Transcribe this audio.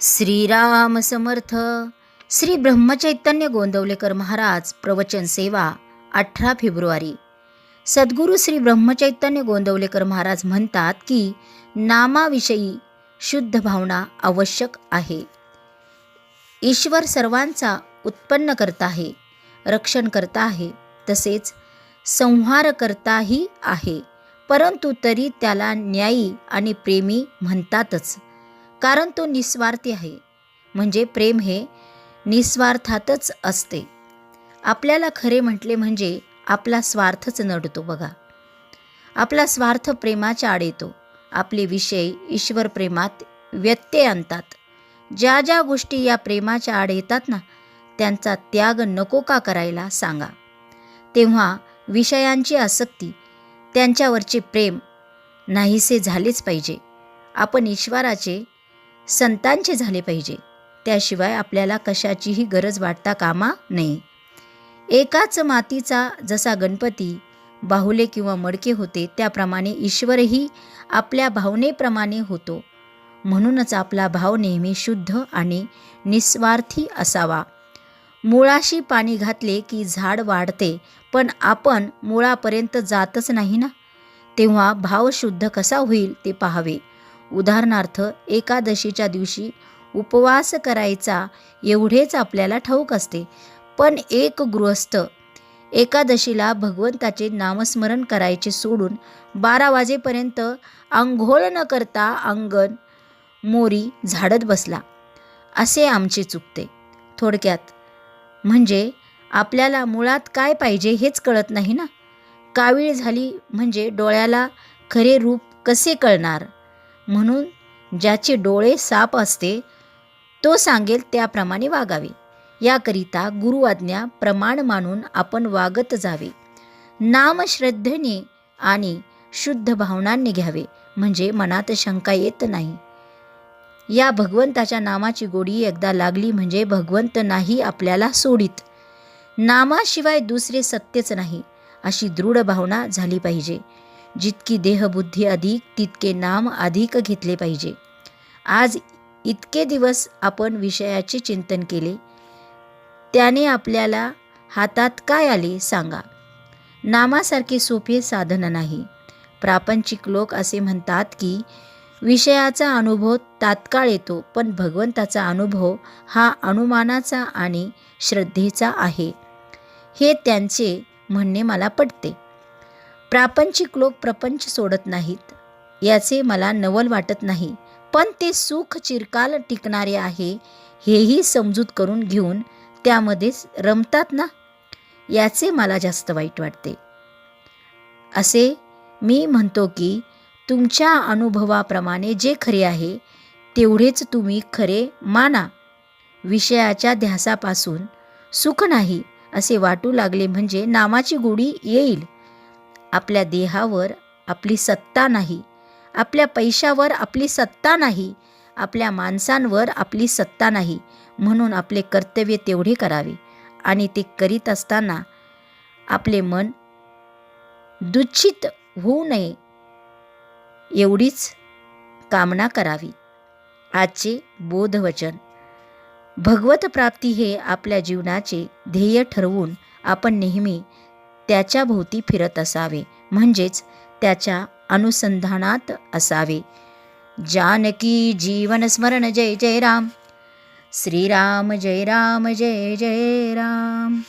श्रीराम समर्थ. श्री ब्रह्मचैतन्य गोंदवलेकर महाराज प्रवचन सेवा अठरा फेब्रुवारी. सद्गुरू श्री ब्रह्मचैतन्य गोंदवलेकर महाराज म्हणतात की नामाविषयी शुद्ध भावना आवश्यक आहे. ईश्वर सर्वांचा उत्पन्न करता आहे रक्षण करता आहे तसेच संहार करताही आहे परंतु तरी त्याला न्यायी आणि प्रेमी म्हणतातच. कारण तो निस्वार्थी आहे. म्हणजे प्रेम हे निस्वार्थातच असते. आपल्याला खरे म्हटले म्हणजे आपला स्वार्थच नडतो बघा. आपला स्वार्थ प्रेमाच्या आड येतो. आपले विषय ईश्वर प्रेमात व्यत्यय आणतात. ज्या ज्या गोष्टी या प्रेमाच्या आड येतात ना त्यांचा त्याग नको का करायला सांगा. तेव्हा विषयांची आसक्ती त्यांच्यावरचे प्रेम नाहीसे झालेच पाहिजे. आपण ईश्वराचे संतांचे झाले पाहिजे. त्याशिवाय आपल्याला कशाचीही गरज वाटता कामा नये. एकाच मातीचा जसा गणपती बाहुले किंवा मडके होते त्याप्रमाणे ईश्वरही आपल्या भावनेप्रमाणे होतो. म्हणूनच आपला भाव नेहमी शुद्ध आणि निस्वार्थी असावा. मुळाशी पाणी घातले की झाड वाढते पण आपण मुळापर्यंत जातच नाही ना? तेव्हा भाव शुद्ध कसा होईल ते पाहावे. उदाहरणार्थ एकादशीच्या दिवशी उपवास करायचा एवढेच आपल्याला ठाऊक असते. पण एक गृहस्थ एकादशीला भगवंताचे नामस्मरण करायचे सोडून बारा वाजेपर्यंत आंघोळ न करता अंगण मोरी झाडत बसला. असे आमचे चुकते. थोडक्यात म्हणजे आपल्याला मुळात काय पाहिजे हेच कळत नाही ना? कावीळ झाली म्हणजे डोळ्याला खरे रूप कसे कळणार? म्हणून ज्याचे डोळे साप असते तो सांगेल त्याप्रमाणे वागावे. याकरिता गुरुआज्ञा प्रमाण मानून आपण वागत जावे. नामश्रद्धेने आणि शुद्ध भावनांनी घ्यावे म्हणजे मनात शंका येत नाही. या भगवंताच्या नामाची गोडी एकदा लागली म्हणजे भगवंत नाही आपल्याला सोडित. नामाशिवाय दुसरे सत्यच नाही अशी दृढ भावना झाली पाहिजे. जितकी देहबुद्धी अधिक तितके नाम अधिक घेतले पाहिजे. आज इतके दिवस आपण विषयाचे चिंतन केले. त्याने आपल्याला हातात काय आले सांगा. नामासारखे सोपे साधन नाही. प्रापंचिक लोक असे म्हणतात की विषयाचा अनुभव तात्काळ येतो पण भगवंताचा अनुभव हा अनुमानाचा आणि श्रद्धेचा आहे. हे त्यांचे म्हणणे मला पटते. प्रापंचिक लोक प्रपंच सोडत नाहीत. याचे मला नवल वाटत नाही. पण ते सुख चिरकाल टिकणारे आहे हेही समजूत करून घेऊन त्यामध्येच रमतात ना? याचे मला जास्त वाईट वाटते. असे मी म्हणतो की तुमच्या अनुभवाप्रमाणे जे खरे आहे तेवढेच तुम्ही खरे माना. विषयाच्या ध्यासापासून सुख नाही असे वाटू लागले म्हणजे नामाची गोडी येईल. आपल्या देहावर आपली सत्ता नाही. आपल्या पैशावर आपली सत्ता नाही. आपल्या माणसांवर आपली सत्ता नाही. म्हणून आपले कर्तव्य तेवढे करावे. आणि ते करीत असताना आपले मन दुच्छित होऊ नये एवढीच कामना करावी. आजचे बोधवचन. भगवत प्राप्ती हे आपल्या जीवनाचे ध्येय ठरवून आपण नेहमी त्याच्या भोवती फिरत असावे. म्हणजेच त्याच्या अनुसंधानात असावे. जानकी जीवन स्मरण जय जय राम. श्रीराम जय राम जय जय राम.